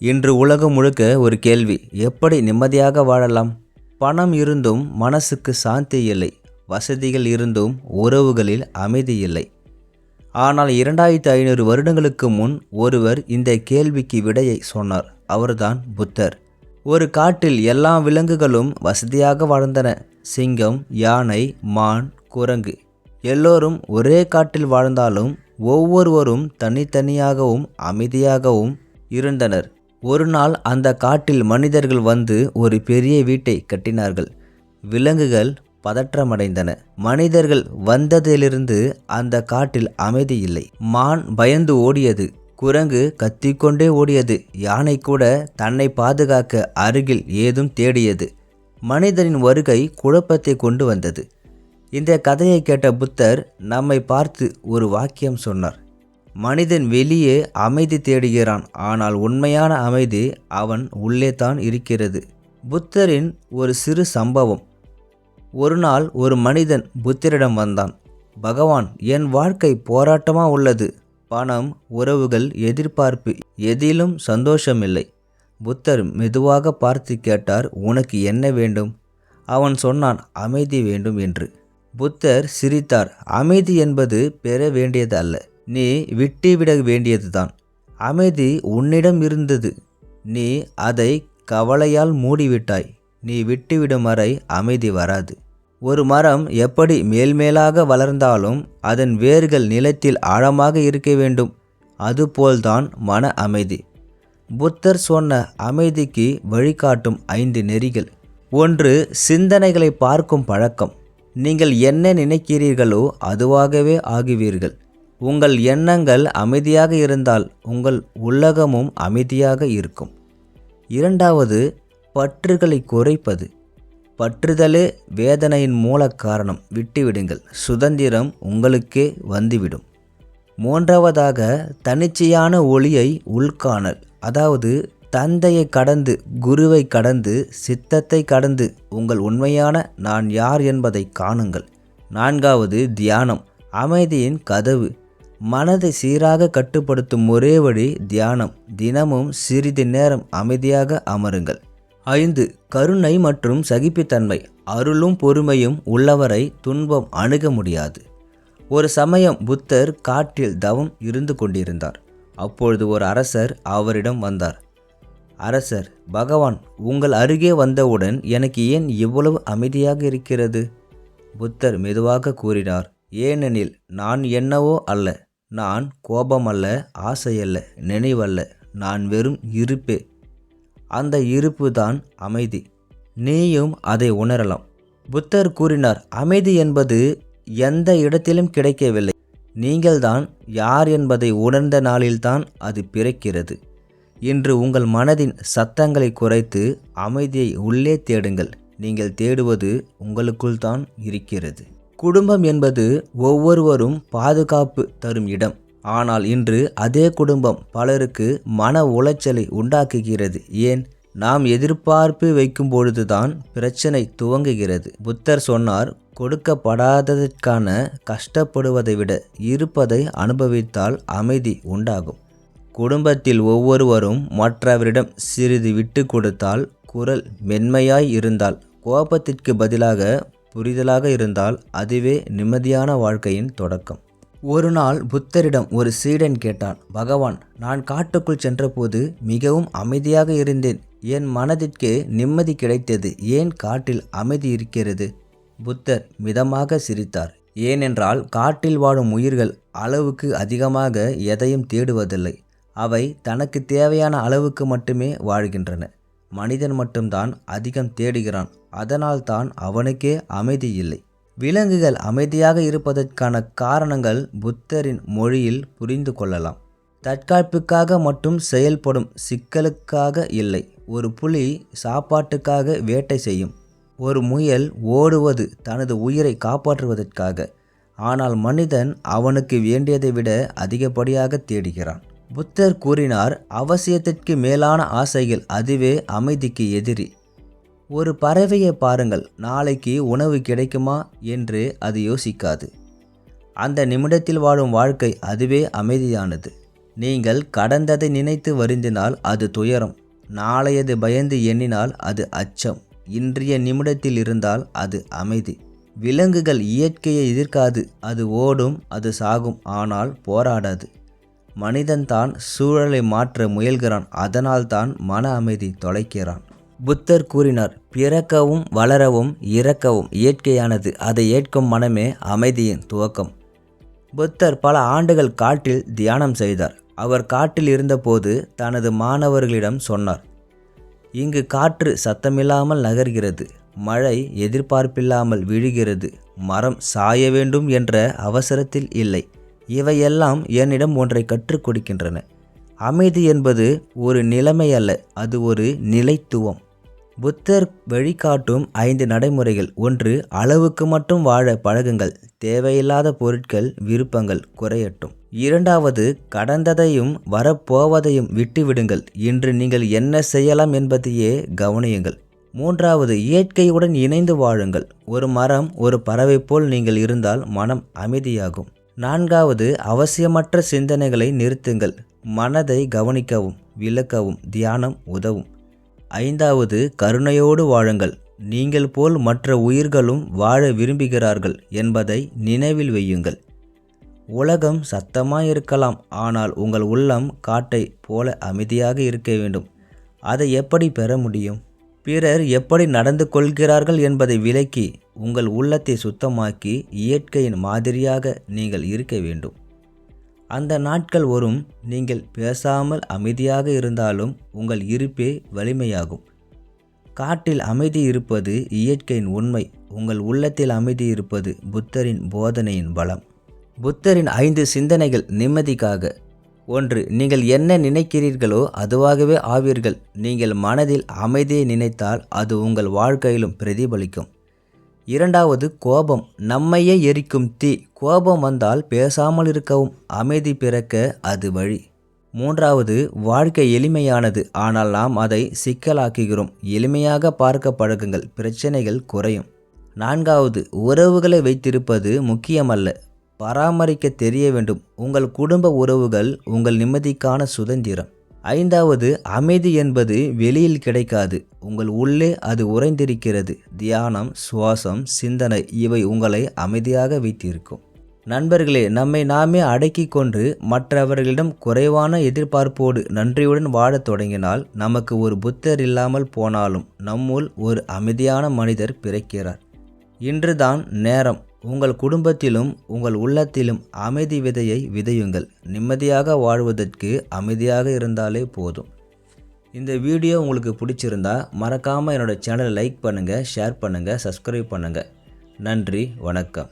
இன்று உலகம் முழுக்க ஒரு கேள்வி எப்படி நிம்மதியாக வாழலாம்? பணம் இருந்தும் மனசுக்கு சாந்தி இல்லை வசதிகள் இருந்தும் உறவுகளில் அமைதி இல்லை. ஆனால் இரண்டாயிரத்தி ஐநூறு வருடங்களுக்கு முன் ஒருவர் இந்த கேள்விக்கு விடையை சொன்னார். அவர்தான் புத்தர். ஒரு காட்டில் எல்லா விலங்குகளும் வசதியாக வாழ்ந்தன. சிங்கம் யானை மான் குரங்கு. எல்லோரும் ஒரே காட்டில் வாழ்ந்தாலும் ஒவ்வொருவரும் தனித்தனியாகவும் அமைதியாகவும் இருந்தனர். ஒரு நாள் அந்த காட்டில் மனிதர்கள் வந்து ஒரு பெரிய வீட்டை கட்டினார்கள். விலங்குகள் பதற்றமடைந்தன. மனிதர்கள் வந்ததிலிருந்து அந்த காட்டில் அமைதி இல்லை. மான் பயந்து ஓடியது குரங்கு கத்திக்கொண்டே ஓடியது யானை கூட தன்னை பாதுகாக்க அருகில் ஏதும் தேடியது. மனிதனின் வருகை குழப்பத்தை கொண்டு வந்தது. இந்த கதையை கேட்ட புத்தர் நம்மை பார்த்து ஒரு வாக்கியம் சொன்னார். மனிதன் வெளியே அமைதி தேடுகிறான். ஆனால் உண்மையான அமைதி அவன் உள்ளே தான் இருக்கிறது. புத்தரின் ஒரு சிறு சம்பவம். ஒரு நாள் ஒரு மனிதன் புத்தரிடம் வந்தான். பகவான் என் வாழ்க்கை போராட்டமாக உள்ளது. பணம் உறவுகள் எதிர்பார்ப்பு எதிலும் சந்தோஷமில்லை. புத்தர் மெதுவாக பார்த்து கேட்டார் உனக்கு என்ன வேண்டும்? அவன் சொன்னான் அமைதி வேண்டும் என்று. புத்தர் சிரித்தார் அமைதி என்பது பெற வேண்டியது அல்ல. நீ விட்டுவிட வேண்டியதுதான். அமைதி உன்னிடம் இருந்தது. நீ அதை கவலையால் மூடிவிட்டாய். நீ விட்டுவிடும் வரை அமைதி வராது. ஒரு மரம் எப்படி மேல்மேலாக வளர்ந்தாலும் அதன் வேர்கள் நிலத்தில் ஆழமாக இருக்க வேண்டும். அதுபோல்தான் மன அமைதி. புத்தர் சொன்ன அமைதிக்கு வழிகாட்டும் ஐந்து நெறிகள். ஒன்று சிந்தனைகளை பார்க்கும் பழக்கம். நீங்கள் என்ன நினைக்கிறீர்களோ அதுவாகவே ஆகுவீர்கள். உங்கள் எண்ணங்கள் அமைதியாக இருந்தால் உங்கள் உலகமும் அமைதியாக இருக்கும். இரண்டாவது பற்றுகளை குறைப்பது. பற்றுதலே வேதனையின் மூல காரணம். விட்டுவிடுங்கள். சுதந்திரம் உங்களுக்கே வந்துவிடும். மூன்றாவதாக தனிச்சையான ஒளியை உள்காணல். அதாவது தந்தையை கடந்து குருவை கடந்து சித்தத்தை கடந்து உங்கள் உண்மையான நான் யார் என்பதை காணுங்கள். நான்காவது தியானம். அமைதியின் கதவு. மனதை சீராக கட்டுப்படுத்தும் ஒரே வழி தியானம். தினமும் சிறிது நேரம் அமைதியாக அமருங்கள். ஐந்து கருணை மற்றும் சகிப்புத்தன்மை. அருளும் பொறுமையும் உள்ளவரை துன்பம் அணுக முடியாது. ஒரு சமயம் புத்தர் காட்டில் தவம் இருந்து கொண்டிருந்தார். அப்பொழுது ஒரு அரசர் அவரிடம் வந்தார். அரசர் பகவான் உங்கள் அருகே வந்தவுடன் எனக்கு ஏன் இவ்வளவு அமைதியாக இருக்கிறது? புத்தர் மெதுவாக கூறினார். ஏனெனில் நான் என்னவோ அல்ல நான் கோபம் அல்ல ஆசையல்ல நினைவல்ல நான் வெறும் இருப்பே. அந்த இருப்பு தான் அமைதி. நீயும் அதை உணரலாம். புத்தர் கூறினார் அமைதி என்பது எந்த இடத்திலும் கிடைக்கவில்லை. நீங்கள்தான் யார் என்பதை உணர்ந்த நாளில்தான் அது பிறக்கிறது. இன்று உங்கள் மனதின் சத்தங்களை குறைத்து அமைதியை உள்ளே தேடுங்கள். நீங்கள் தேடுவது உங்களுக்குள் தான் இருக்கிறது. குடும்பம் என்பது ஒவ்வொருவரும் பாதுகாப்பு தரும் இடம். ஆனால் இன்று அதே குடும்பம் பலருக்கு மன உளைச்சலை உண்டாக்குகிறது. ஏன்? நாம் எதிர்பார்ப்பு வைக்கும் பொழுதுதான் பிரச்சனை துவங்குகிறது. புத்தர் சொன்னார் கொடுக்கப்படாததற்கான கஷ்டப்படுவதை விட இருப்பதை அனுபவித்தால் அமைதி உண்டாகும். குடும்பத்தில் ஒவ்வொருவரும் மற்றவரிடம் சிறிது விட்டு கொடுத்தால் குரல் மென்மையாய் இருந்தால் கோபத்திற்கு பதிலாக புரிதலாக இருந்தால் அதுவே நிம்மதியான வாழ்க்கையின் தொடக்கம். ஒரு நாள் புத்தரிடம் ஒரு சீடன் கேட்டான் பகவான் நான் காட்டுக்குள் சென்றபோது மிகவும் அமைதியாக இருந்தேன். என் மனதிற்கு நிம்மதி கிடைத்தது. ஏன் காட்டில் அமைதி இருக்கிறது? புத்தர் மிதமாக சிரித்தார். ஏனென்றால் காட்டில் வாழும் உயிர்கள் அளவுக்கு அதிகமாக எதையும் தேடுவதில்லை. அவை தனக்கு தேவையான அளவுக்கு மட்டுமே வாழ்கின்றன. மனிதன் மட்டும்தான் அதிகம் தேடுகிறான். அதனால் தான் அவனுக்கே அமைதி இல்லை. விலங்குகள் அமைதியாக இருப்பதற்கான காரணங்கள் புத்தரின் மொழியில் புரிந்து கொள்ளலாம். தற்காப்புக்காக மட்டும் செயல்படும் சிக்கலுக்காக இல்லை. ஒரு புலி சாப்பாட்டுக்காக வேட்டை செய்யும். ஒரு முயல் ஓடுவது தனது உயிரை காப்பாற்றுவதற்காக. ஆனால் மனிதன் அவனுக்கு வேண்டியதை விட அதிகப்படியாக தேடுகிறான். புத்தர் கூறினார் அவசியத்திற்கு மேலான ஆசைகள் அதுவே அமைதிக்கு எதிரி. ஒரு பறவையை பாருங்கள் நாளைக்கு உணவு கிடைக்குமா என்று அது யோசிக்காது. அந்த நிமிடத்தில் வாழும் வாழ்க்கை அதுவே அமைதியானது. நீங்கள் கடந்ததை நினைத்து வருந்தினால் அது துயரம் நாளையது பயந்து எண்ணினால் அது அச்சம். இன்றைய நிமிடத்தில் இருந்தால் அது அமைதி. விலங்குகள் இயற்கையை எதிர்க்காது அது ஓடும் அது சாகும் ஆனால் போராடாது. மனிதன்தான் சூழலை மாற்ற முயல்கிறான் அதனால்தான் மன அமைதி தொலைக்கிறான். புத்தர் கூறினார் பிறக்கவும் வளரவும் இறக்கவும் இயற்கையானது. அதை ஏற்கும் மனமே அமைதியின் துவக்கம். புத்தர் பல ஆண்டுகள் காட்டில் தியானம் செய்தார். அவர் காட்டில் இருந்தபோது தனது மாணவர்களிடம் சொன்னார் இங்கு காற்று சத்தமில்லாமல் நகர்கிறது. மழை எதிர்பார்ப்பில்லாமல் விழுகிறது. மரம் சாய வேண்டும் என்ற அவசரத்தில் இல்லை. இவையெல்லாம் என்னிடம் ஒன்றை கற்றுக் கொடுக்கின்றன. அமைதி என்பது ஒரு நிலைமை அல்ல அது ஒரு நிலைத்துவம். புத்தர் வழிகாட்டும் ஐந்து நடைமுறைகள். ஒன்று அளவுக்கு மட்டும் வாழ பழகுங்கள். தேவையில்லாத பொருட்கள் விருப்பங்கள் குறையட்டும். இரண்டாவது கடந்ததையும் வரப்போவதையும் விட்டுவிடுங்கள். இன்று நீங்கள் என்ன செய்யலாம் என்பதையே கவனியுங்கள். மூன்றாவது இயற்கையுடன் இணைந்து வாழுங்கள். ஒரு மரம் ஒரு பறவை போல் நீங்கள் இருந்தால் மனம் அமைதியாகும். நான்காவது அவசியமற்ற சிந்தனைகளை நிறுத்துங்கள். மனதை கவனிக்கவும் விளக்கவும் தியானம் உதவும். ஐந்தாவது கருணையோடு வாழுங்கள். நீங்கள் போல் மற்ற உயிர்களும் வாழ விரும்புகிறார்கள் என்பதை நினைவில் வையுங்கள். உலகம் சத்தமாக இருக்கலாம் ஆனால் உங்கள் உள்ளம் காட்டை போல அமைதியாக இருக்க வேண்டும். அதை எப்படி பெற முடியும்? பிறர் எப்படி நடந்து கொள்கிறார்கள் என்பதை விலக்கி உங்கள் உள்ளத்தை சுத்தமாக்கி இயற்கையின் மாதிரியாக நீங்கள் இருக்க வேண்டும். அந்த நாட்கள் வரும் நீங்கள் பேசாமல் அமைதியாக இருந்தாலும் உங்கள் இருப்பே வலிமையாகும். காட்டில் அமைதி இருப்பது இயற்கையின் உண்மை உங்கள் உள்ளத்தில் அமைதி இருப்பது புத்தரின் போதனையின் பலம். புத்தரின் ஐந்து சிந்தனைகள் நிம்மதிக்காக. ஒன்று நீங்கள் என்ன நினைக்கிறீர்களோ அதுவாகவே ஆவீர்கள். நீங்கள் மனதில் அமைதியை நினைத்தால் அது உங்கள் வாழ்க்கையிலும் பிரதிபலிக்கும். இரண்டாவது கோபம் நம்மையே எரிக்கும் தீ. கோபம் வந்தால் பேசாமல் இருக்கவும் அமைதி பிறக்க அது வழி. மூன்றாவது வாழ்க்கை எளிமையானது. ஆனால் நாம் அதை சிக்கலாக்குகிறோம். எளிமையாக பார்க்க பழகுங்கள் பிரச்சனைகள் குறையும். நான்காவது உறவுகளை வைத்திருப்பது முக்கியமல்ல. பராமரிக்க தெரிய வேண்டும். உங்கள் குடும்ப உறவுகள் உங்கள் நிம்மதிக்கான சுதந்திரம். ஐந்தாவது அமைதி என்பது வெளியில் கிடைக்காது. உங்கள் உள்ளே அது உறைந்திருக்கிறது. தியானம் சுவாசம் சிந்தனை இவை உங்களை அமைதியாக வைத்திருக்கும். நண்பர்களே நம்மை நாமே அடக்கி கொண்டு மற்றவர்களிடம் குறைவான எதிர்பார்ப்போடு நன்றியுடன் வாழத் தொடங்கினால் நமக்கு ஒரு புத்தர் இல்லாமல் போனாலும் நம்முள் ஒரு அமைதியான மனிதர் பிறக்கிறார். இன்றுதான் நேரம். உங்கள் குடும்பத்திலும் உங்கள் உள்ளத்திலும் அமைதி விதையை விதையுங்கள். நிம்மதியாக வாழ்வதற்கு அமைதியாக இருந்தாலே போதும். இந்த வீடியோ உங்களுக்கு பிடிச்சிருந்தா மறக்காமல் என்னோடய சேனலை லைக் பண்ணுங்கள் ஷேர் பண்ணுங்கள் சப்ஸ்கிரைப் பண்ணுங்கள் நன்றி வணக்கம்.